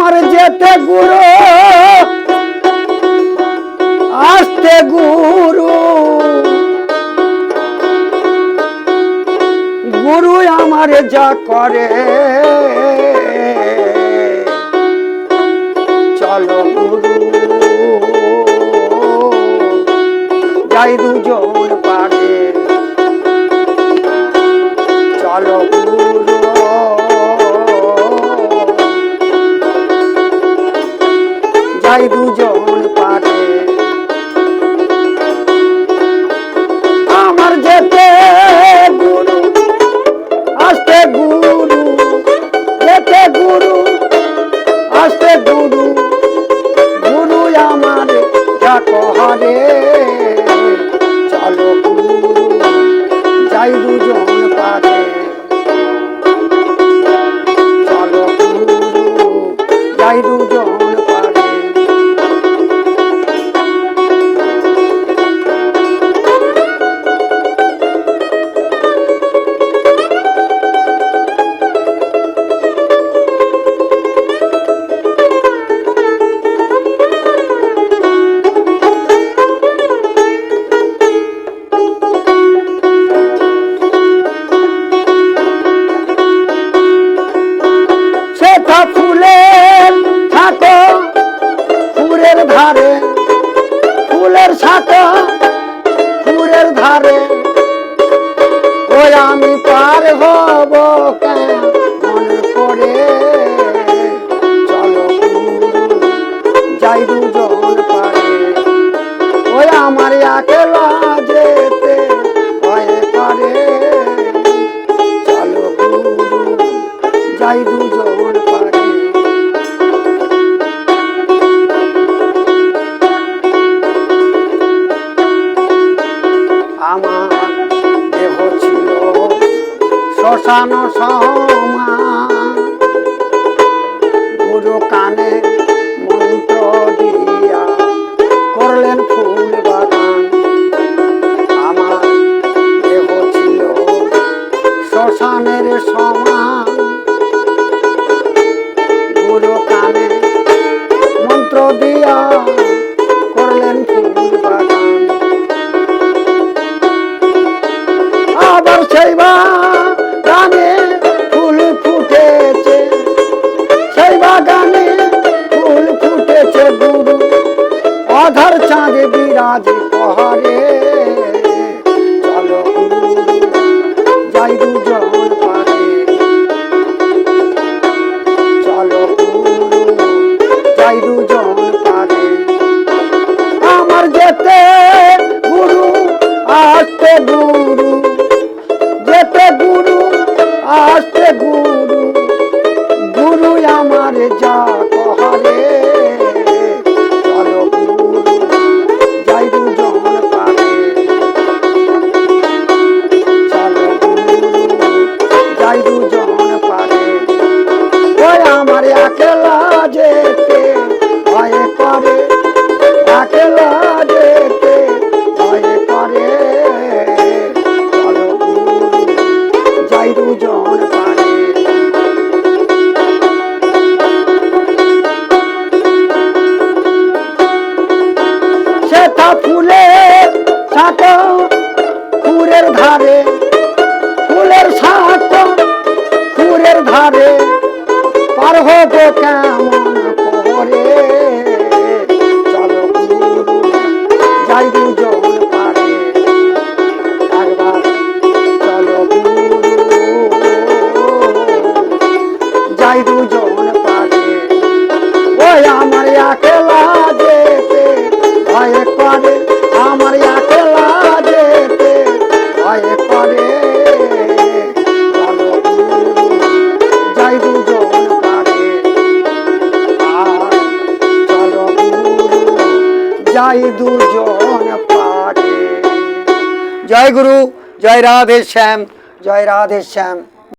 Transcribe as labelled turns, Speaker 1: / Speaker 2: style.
Speaker 1: আমার যেতে গুরু আসতে গুরু। গুরু আমার যা করে। যাই দুজন পারে। আমার যেতে গুরু, আসতে গুরু, যেতে গুরু, আসতে গুরু। গুরু আমার যা কহারে ফুলের ছাটো শ্মশান সমান গুরু কানে মন্ত্র দিয়া করলেন ফুল বাগান। আমার দেহ ছিল শ্মশানের সমান গুরু কানে মন্ত্র দিয়া করলেন ফুল বাগান। আবার সেই বিরাজ পহারে চলো যাই দুজন ধারে পার হব কেমন করে। চলো যাই দুজন পারে। একবার চলো যাই দুজন পারে। ওই আমার একলা যাই দুজন পারে। জয় গুরু জয় রাধে শ্যাম জয় রাধে শ্যাম।